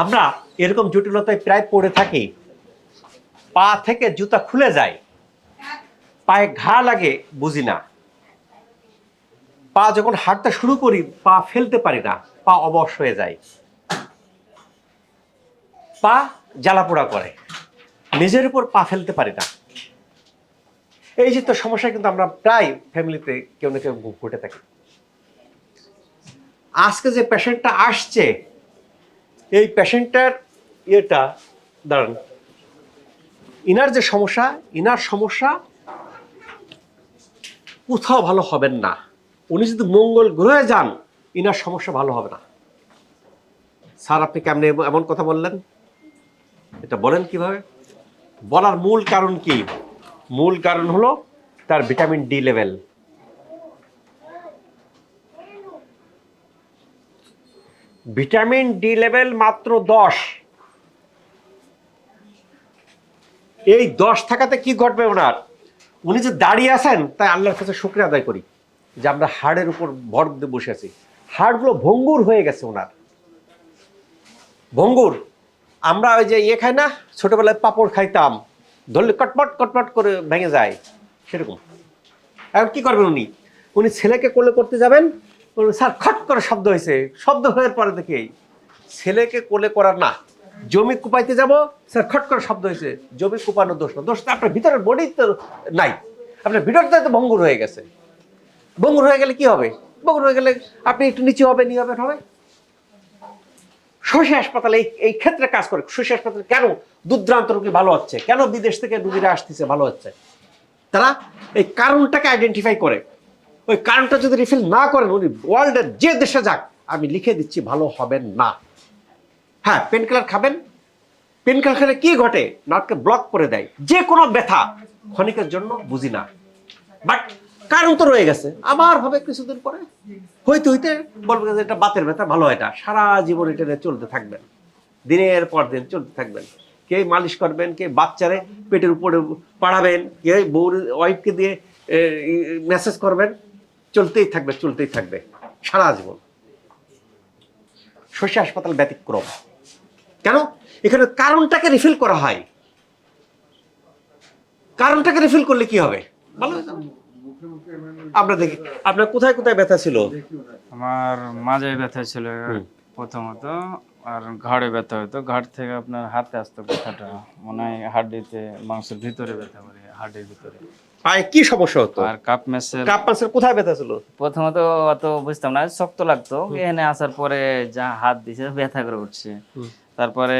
আমরা এরকম জটিলতায় প্রায় পড়ে থাকি। পা থেকে জুতা খুলে যায়। পায়ে ঘা লাগে বুঝি না। পা যখন হাঁটতে শুরু করি, পা ফেলতে পারি না, পা অবশ হয়ে যায়। পা জ্বালাপোড়া করে। নিজের উপর পা ফেলতে পারি না। এই যে তো সমস্যা কিন্তু আমরা প্রায় ফ্যামিলিতে কেউ না কেউ ঘটে থাকি। আজকে যে পেশেন্টটা আসছে এই পেশেন্টটার ইয়েটা, দাঁড়ান। ইনার যে সমস্যা, ইনার সমস্যা কোথাও ভালো হবেন না। উনি যদি মঙ্গল গ্রহে যান, ইনার সমস্যা ভালো হবে না। স্যার, আপনি কেমনে এমন কথা বললেন? এটা বলেন কীভাবে? বলার মূল কারণ কি? মূল কারণ হলো তার vitamin D level. Vitamin D level মাত্র দশ। এই দশ থাকাতে কি ঘটবে ওনার? উনি যে দাঁড়িয়ে আছেন, তাই আল্লাহর কাছে শুক্রিয়া আদায় করি যে আমরা হাড়ের উপর ভর দিয়ে বসে আছি। হাড়গুলো ভঙ্গুর হয়ে গেছে ওনার। ভঙ্গুর। আমরা ওই যে ইয়ে খাই না, ছোটবেলায় পাপড় খাইতাম। ধরলে কটপট কটপট করে ভেঙে যায়, সেরকম। এখন কি করবেন উনি? উনি ছেলেকে কোলে করতে যাবেন স্যার, খট করে শব্দ হয়েছে। শব্দ হওয়ার পরে দেখি, ছেলেকে কোলে করার না, জমি কুপাইতে যাব, স্যার, খট করে শব্দ হয়েছে। জমি কুপানোর দোষ না। দোষ তো আপনার ভিতরের বডি তো নাই। আপনার ভিতরটা তো ভঙ্গুর হয়ে গেছে। ভঙ্গুর হয়ে গেলে কি হবে? ভঙ্গুর হয়ে গেলে আপনি একটু নিচু হবে, নিয়ে হবেন হবে। শশী হাসপাতালে এই এই ক্ষেত্রে কাজ করে। শশী হাসপাতালে কেন দুর্দ্রান্ত রোগী ভালো হচ্ছে? কেন বিদেশ থেকে রুগীরা আসতেছে, ভালো হচ্ছে? তারা এই কারণটাকে আইডেন্টিফাই করে। ওই কারণটা যদি রিফিল না করেন, উনি ওয়ার্ল্ডের যে দেশে যাক, আমি লিখে দিচ্ছি, ভালো হবেন না। হ্যাঁ পেন কিলার খাবেন। পেন কিলার খেলে কি ঘটে? নাটকে ব্লক করে দেয়। যে কোনো ব্যথা ক্ষণিকের জন্য বুঝি না। বাট কারণ তো রয়ে গেছে। আবার হবে কিছুদিন পরে। হইতে হইতে বলবে যে এটা বাতের ব্যথা, ভালো এটা সারা জীবন এটা চলতে থাকবেন। দিনের পর দিন চলতে থাকবেন। কে মালিশ করবেন, কে বাচ্চারে পেটের উপরে পাড়াবেন, কে বউ ওয়াইফকে দিয়ে মেসেজ করবেন। চলতেই থাকবে চলতেই থাকবে। সারা জীবন। শশী হাসপাতাল ব্যতিক্রম। কেন? এখানে কারণটাকে রিফিল করা হয়। কারণটাকে রিফিল করলে কি হবে? ভালো। আমরা দেখি আপনার কোথায় কোথায় ব্যথা ছিল? আমার মাজায় ব্যথা ছিল প্রথমত আর ঘাড়ে ব্যথা হতো। ঘাড় থেকে আপনার হাতে আসতো ব্যথাটা। মনে হয় হাড্ডিতে মাংসের ভিতরে ব্যথা করে হাড্ডির ভিতরে। পায়ে কি সমস্যা হতো? আর কাপ মেসের কাপ মাসের কোথায় ব্যথা ছিল? প্রথমত অত বুঝতাম না শক্ত লাগতো। এখানে আসার পরে যা হাত দিছে ব্যথা করে উঠছে। তারপরে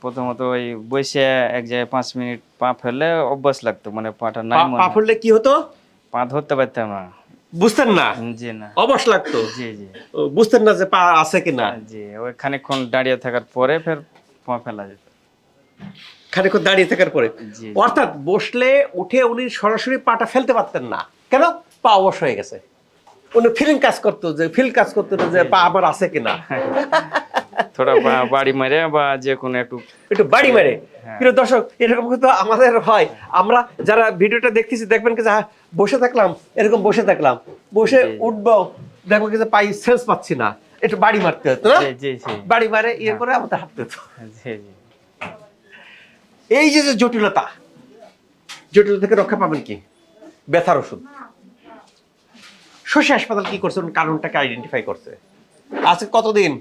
প্রথমত ওই বসে এক জায়গায় পাঁচ মিনিট পা ফেললে অভ্যাস লাগতো মানে পাটা নাই পা-। ফুললে কি হতো? পা ধরতে পারতাম না। বুঝতেন না? জি না। অবশ লাগতো? জি জি। বুঝতেন না যে পা আছে কিনা? জি ওই খানিকক্ষণ দাঁড়িয়ে থাকার পরে ফের পা ফেলা যেত। খানিকক্ষণ দাঁড়িয়ে থাকার পরে। অর্থাৎ বসলে উঠে উনি সরাসরি পাটা ফেলতে পারতেন না। কেন? পা অবশ হয়ে গেছে। উনি ফিলিং কাজ করতো যে ফিল কাজ করতো না যে পা আমার আছে কিনা। থোড়া বাড়ি মেরে বা যে কোনো একটু একটু বাড়ি মেরে। হ্যাঁ। প্রিয় দর্শক এরকম কিন্তু আমাদের হয়। আমরা যারা ভিডিওটা দেখতেছি দেখবেন যে হ্যাঁ, বসে থাকলাম এরকম বসে থাকলাম। বসে। উঠবো দেখব কি যে পাই সেন্স পাচ্ছি না। একটু বাড়ি মারতে হতো না? বাড়ি মারে ইয়ে করে আমাদের হাঁটতে হতো। এই যে যে জটিলতা জটিলতা থেকে রক্ষা পাবেন কি? ব্যথার ওষুধ। শশী হাসপাতাল কি করছে? কারণটাকে আইডেন্টিফাই করছে। আজকে কতদিন?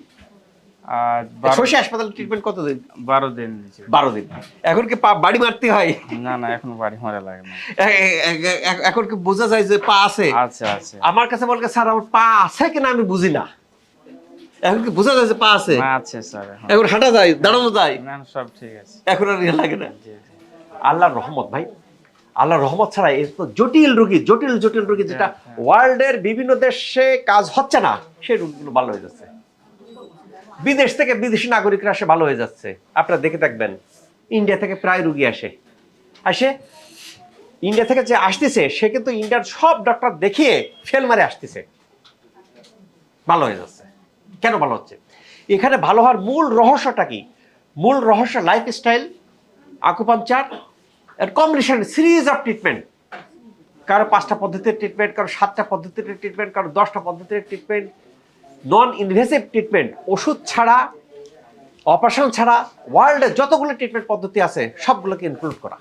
শশী হাসপাতাল ট্রিটমেন্ট কতদিন? বারো দিন বারো দিন। এখন কি পা বাড়ি মারতে হয়? না না এখন বাড়ি মারা লাগে না। এখন কি বোঝা যায় যে পা আছে? আচ্ছা আচ্ছা আমার কাছে বলকে স্যার আমার পা আছে কিনা আমি বুঝি না। এখন কি বোঝা যায় যে পা আছে? আছে স্যার এখন। হাঁটা যায় দাঁড়ানো যায়? না সব ঠিক আছে। এখন আর ইয়ে লাগে না। আল্লাহর রহমত ভাই। আল্লাহর রহমত ছাড়া এর তো জটিল রোগী জটিল জটিল রোগী যেটা ওয়ার্ল্ডের বিভিন্ন দেশে কাজ হচ্ছে না সেই রোগগুলো ভালো হয়ে যাচ্ছে। বিদেশ থেকে বিদেশি নাগরিকরা আসে ভালো হয়ে যাচ্ছে। আপনারা দেখে থাকবেন ইন্ডিয়া থেকে প্রায় রুগী আসে। আসে ইন্ডিয়া থেকে যে আসতেছে সে কিন্তু ইন্ডিয়ার সব ডক্টর দেখিয়ে ফেল মারে আসতেছে। ভালো হয়ে যাচ্ছে। কেন ভালো হচ্ছে? এখানে ভালো হওয়ার মূল রহস্যটা কি? মূল রহস্য লাইফস্টাইল আকুপাঞ্চার এর কম্বিনেশন সিরিজ অফ ট্রিটমেন্ট কারও পাঁচটা পদ্ধতির ট্রিটমেন্ট কারও সাতটা পদ্ধতির ট্রিটমেন্ট কারও দশটা পদ্ধতির ট্রিটমেন্ট নন ইনভেসিভ ট্রিটমেন্ট ওষুধ ছাড়া অপারেশন ছাড়া ওয়ার্ল্ডে যতগুলো ট্রিটমেন্ট পদ্ধতি আছে, সবগুলোকে ইনক্লুড করা।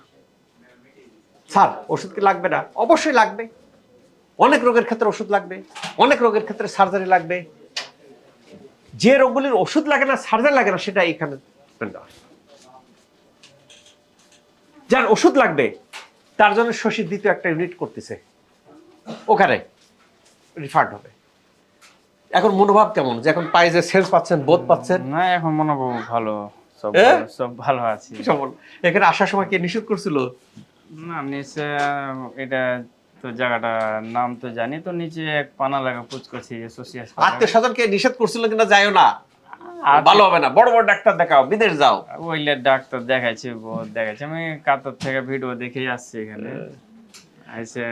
স্যার, ওষুধ কি লাগবে না? অবশ্যই লাগবে। অনেক রোগের ক্ষেত্রে ওষুধ লাগবে, অনেক রোগের ক্ষেত্রে সার্জারি লাগবে। যে রোগগুলির ওষুধ লাগে না সার্জারি লাগে না সেটা এখানে। যার ওষুধ লাগবে তার জন্য শশীর দ্বিতীয় একটা ইউনিট করতেছে। ওখানে রিফান্ড হবে। এখন মনোভাব কেমন? যে এখন পায়ে যে সেন্স পাচ্ছেন বোধ পাচ্ছেন? না এখন মনোভাব ভালো সব সব ভালো আছি। এখানে আসার সময় কে নিষেধ করছিল? না নিচে এটা তো জায়গাটা নাম তো জানি তো নিচে এক পানা লাগা পুচকছি সোসিয়াস আত্মীয় স্বজনকে নিষেধ করছিল কিনা যাইও না। ভালো হবে না। বড় বড় ডাক্তার দেখাও বিদেশ যাও। ওইলে ডাক্তার দেখাইছে বহুত দেখাইছে। আমি কাতার থেকে ভিডিও দেখেই আসছি এখানে। এসে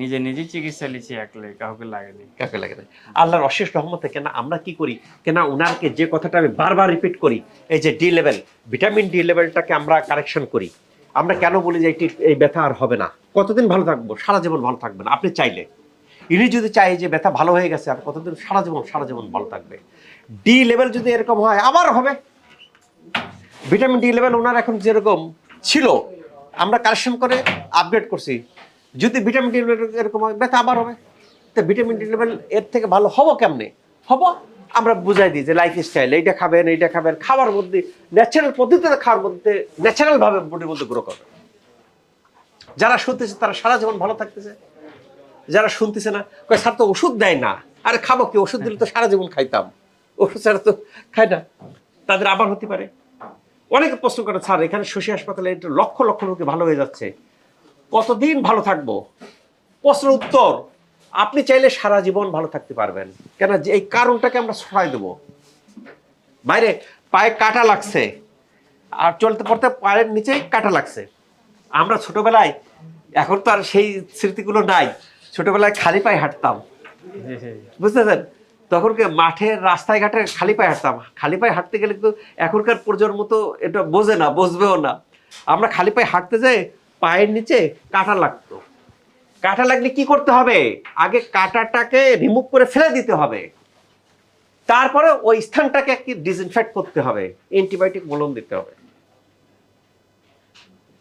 নিজে নিজে চিকিৎসা লিছি একলে কাউকে লাগেনি। কাকে লাগে না আল্লাহর অশেষ রহমতে কেন আমরা কি করি? কেন ওনারকে যে কথাটা আমি বারবার রিপিট করি এই যে ডি লেভেল ভিটামিন ডি লেভেলটাকে আমরা কারেকশন করি। আমরা কেন বলি যে এই ব্যথা আর হবে না? কতদিন ভালো থাকব? সারা জীবন ভালো থাকবে না আপনি চাইলে। ইনি যদি চাই যে ব্যথা ভালো হয়ে গেছে, আর কতদিন? সারা জীবন সারা জীবন ভালো থাকবে। ডি লেভেল যদি এরকম হয়, আবার হবে। ভিটামিন ডি লেভেল ওনার এখন যেরকম ছিল, আমরা কারেকশন করে আপগ্রেড করছি। যদি ভিটামিন ডি লেভেল এরকম হয়, ব্যথা আবার হবে। তো ভিটামিন ডি লেভেল এর থেকে ভালো হব কেমনে? হব আমরা বুঝাই দিই যে লাইফ স্টাইল এইটা খাবেন এইটা খাবেন খাবার মধ্যে ন্যাচারাল পদ্ধতিতে খাওয়ার মধ্যে ন্যাচারাল ভাবে বডির মধ্যে গ্রো করবে। যারা শুনতেছে, তারা সারা জীবন ভালো থাকতেছে। যারা শুনতেছে না, কয়, স্যার তো ওষুধ দেয় না। আরে, খাব কি? ওষুধ দিলে তো সারা জীবন খাইতাম। ওষুধ ছাড়া তো খায় না। তাদের আবার হতে পারে। অনেকে প্রশ্ন করে, স্যার, এখানে শশী হাসপাতালে লক্ষ লক্ষ রোগী ভালো হয়ে যাচ্ছে। কতদিন ভালো থাকব? প্রশ্নের উত্তর আপনি চাইলে সারা জীবন ভালো থাকতে পারবেন। কেন যে এই কারণটাকে আমরা সরাই দেবো। বাইরে পায়ে কাটা লাগছে আর চলতে পড়তে পায়ের নিচে কাটা লাগছে। আমরা ছোটবেলায় এখন তো আর সেই স্মৃতিগুলো নাই ছোটবেলায় খালি পায়ে হাঁটতাম। বুঝতেছেন? তখন কি মাঠের রাস্তায় ঘাটে খালি পায়ে হাঁটতাম? খালি পায়ে হাঁটতে গেলে কিন্তু এখনকার প্রজন্ম তো এটা বোঝে না বুঝবেও না। আমরা খালি পায়ে হাঁটতে যাই পায়ের নিচে কাটা লাগতো। কাটা লাগলে কি করতে হবে? আগে কাটাটাকে রিমুভ করে ফেলে দিতে হবে। তারপরে ওই স্থানটাকে কি ডিসইনফেক্ট করতে হবে। অ্যান্টিবায়োটিক মলম দিতে হবে।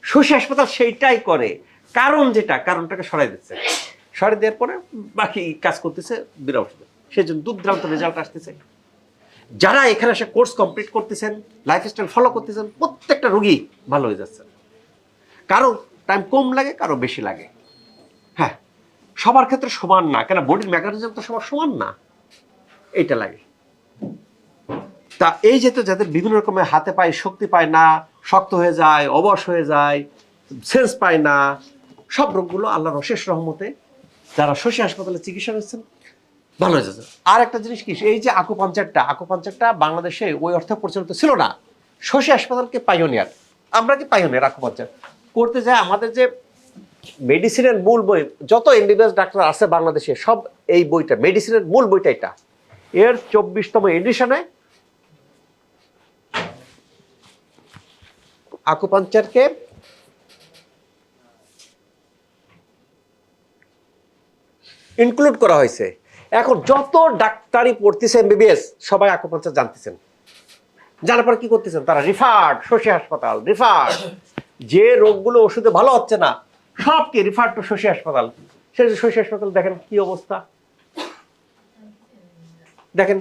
শশী হাসপাতাল সেইটাই করে। কারণ যেটা? কারণটাকে সরাই দিচ্ছে। সরাই দেওয়ার পরে বাকি কাজ করতেছে বিনা ওষুধে। সেই জন্য দুর্দান্ত রেজাল্ট আসতেছে। যারা এখানে এসে কোর্স কমপ্লিট করতেছেন লাইফস্টাইল ফলো করতেছেন, প্রত্যেকটা রুগী ভালো হয়ে যাচ্ছে। কারও টাইম কম লাগে, কারও বেশি লাগে। সবার ক্ষেত্রে সমান না। কেন? বডির মেকানিজম তো সবার সমান না। এইটা লাগে। তা এই যেহেতু যাদের বিভিন্ন রকমের হাতে পায়, শক্তি পায় না, শক্ত হয়ে যায়, অবশ হয়ে যায়, সেন্স পায় না, সব রোগগুলো আল্লাহর অশেষ রহমতে যারা শশী হাসপাতালে চিকিৎসা নিচ্ছেন, ভালো হয়ে যাচ্ছে। আর একটা জিনিস কি, এই যে আকুপাঞ্চারটা আকুপাঞ্চারটা বাংলাদেশে ওই অর্থে প্রচলিত ছিল না। শশী হাসপাতালকে পাইওনিয়ার আমরা কি পাইওনিয়ার আকুপাঞ্চার করতে যায় আমাদের যে মেডিসিনের মূল বই, যত এমবিবিএস ডাক্তার আছে বাংলাদেশে, সব এই বইটা, মেডিসিনের মূল বইটা এটা। এর চব্বিশতম এডিশনে আকুপাঞ্চারকে ইনক্লুড করা হয়েছে। এখন যত ডাক্তারি পড়তেছে এমবিবিএস সবাই আকুপাঞ্চার জানতেছেন। জানার পর কি করতেছেন? তারা রিফার্ড শশী হাসপাতাল রিফার্ড যে রোগগুলো ওষুধে ভালো হচ্ছে না সবকে রিফার্ড টু শশী হাসপাতাল। যে শশী হাসপাতাল দেখেন কি অবস্থা? দেখেন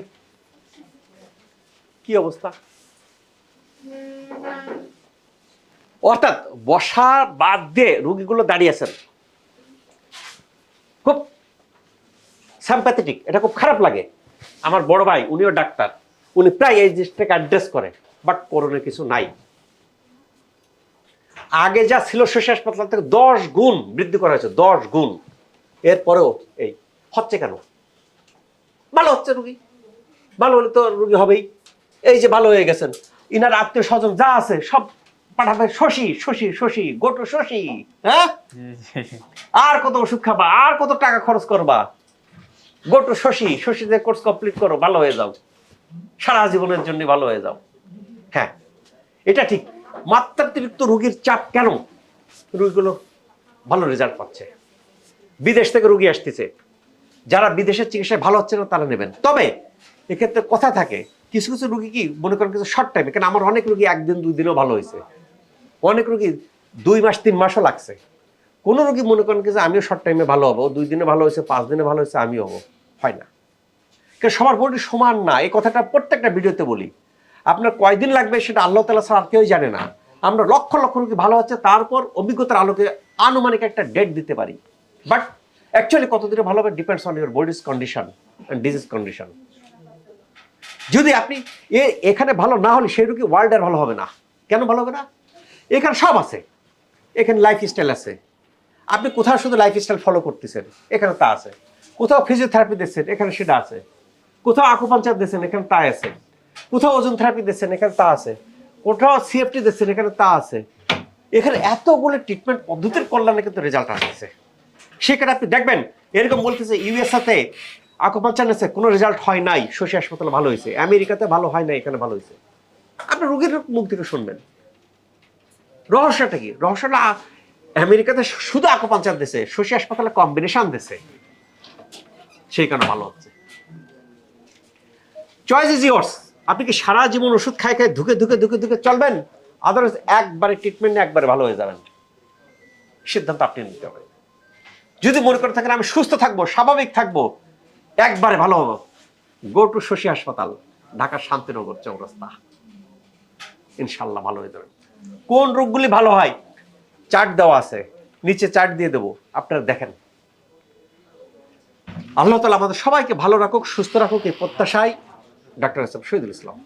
কি অবস্থা? অর্থাৎ বসা বাদ দিয়ে রুগীগুলো দাঁড়িয়ে আছেন। খুব স্যাম্প্যাথেটিক এটা খুব খারাপ লাগে। আমার বড় ভাই, উনিও ডাক্তার। উনি প্রায় এই জিনিসটাকে অ্যাড্রেস করে বাট করোনা কিছু নাই। আগে যা ছিল শশী হাসপাতাল থেকে দশ গুণ বৃদ্ধি করা হয়েছে, দশ গুণ। এরপরেও এই, হচ্ছে কেন? ভালো হচ্ছে রুগী। ভালো হলে তো রুগী হবেই। এই যে ভালো হয়ে গেছেন, ইনার আত্মীয় স্বজন যা আছে সব পাঠাবে, শশী শশী শশী, গোটো শশী হ্যাঁ? আর কত ওষুধ খাবা, আর কত টাকা খরচ করবা? গোটো শশী শশীদের কোর্স কমপ্লিট করো, ভালো হয়ে যাও। সারা জীবনের জন্য ভালো হয়ে যাও। হ্যাঁ এটা ঠিক। মাত্রাতিরিক্ত রোগীর চাপ কেন? রোগীগুলো ভালো রেজাল্ট পাচ্ছে। বিদেশ থেকে রুগী আসতেছে। যারা বিদেশের চিকিৎসায় ভালো হচ্ছে না, তারা নেবেন। তবে এক্ষেত্রে কথা থাকে, কিছু কিছু রুগী কি, মনে করেন কিছু শর্ট টাইমে কেন আমার অনেক রুগী একদিন, দুই দিনও ভালো হয়েছে। অনেক রুগী দুই মাস, তিন মাসও লাগছে। কোনো রুগী মনে করেন যে আমিও শর্ট টাইমে ভালো হব, দুই দিনে ভালো হয়েছে, পাঁচ দিনে ভালো হয়েছে, আমিও হব। হয় না। কারণ সবার বডি সমান না, এই কথাটা প্রত্যেকটা ভিডিওতে বলি। আপনার কয়দিন লাগবে সেটা আল্লাহ তালা ছাড়া আর কেউই জানে না। আমরা লক্ষ লক্ষ রুগী ভালো হচ্ছে, তারপর অভিজ্ঞতার আলোকে আনুমানিক একটা ডেট দিতে পারি। বাট অ্যাকচুয়ালি কতদিনে ভালো হবে depends on your body's condition and disease condition যদি আপনি এ এখানে ভালো না হলে সেই রুগী ওয়ার্ল্ডের ভালো হবে না। কেন ভালো হবে না? এখানে সব আছে। এখানে লাইফ স্টাইল আছে। আপনি কোথাও শুধু লাইফ স্টাইল ফলো করতেছেন, এখানে তা আছে। কোথাও ফিজিওথেরাপি দিচ্ছেন, এখানে সেটা আছে। কোথাও আকুপাঞ্চার দিচ্ছেন, এখানে তা আছে। কোথাও ওজন থেরাপি দিচ্ছেন, এখানে তা আছে। কোথাও সিএফটি দিচ্ছেন, এখানে তা আছে। এখানে এতগুলো ট্রিটমেন্ট পদ্ধতির কল্যাণে কিন্তু রেজাল্ট আসছে। সেখানে আপনি দেখবেন, এরকম বলতেছে ইউএসএতে আকুপাঞ্চার নিচ্ছে, কোনো রেজাল্ট হয় নাই, শশী হাসপাতালে ভালো হয়েছে। আমেরিকাতে ভালো হয় নাই, এখানে ভালো হয়েছে। আপনি রোগীর মুখ থেকে শুনবেন। রহস্যটা কি? রহস্যটা আমেরিকাতে শুধু আকুপাঞ্চার দিছে, শশী হাসপাতালে কম্বিনেশন দিছে। সেই কারণে ভালো হচ্ছে। চয়েস ইজ ইয়োর্স আপনি কি সারা জীবন ওষুধ খাই খাই ধুকে ধুকে ধুকে ধুকে চলবেন? আদারওয়াইজ একবারে ট্রিটমেন্ট একবারে ভালো হয়ে যাবেন। সিদ্ধান্ত আপনি নিতে হবে। যদি মনে করে থাকেন আমি সুস্থ থাকব, স্বাভাবিক থাকব, একবারে ভালো হব। গো টু শশী হাসপাতাল ঢাকার শান্তিনগর চৌরাস্তা। ইনশাল্লাহ ভালো হয়ে যাবে। কোন রোগগুলি ভালো হয়? চার্ট দেওয়া আছে। নিচে চার্ট দিয়ে দেবো। আপনারা দেখেন। আল্লাহ তালা আমাদের সবাইকে ভালো রাখুক, সুস্থ রাখুক, এই প্রত্যাশায় ডাক্তার শহীদুল ইসলাম।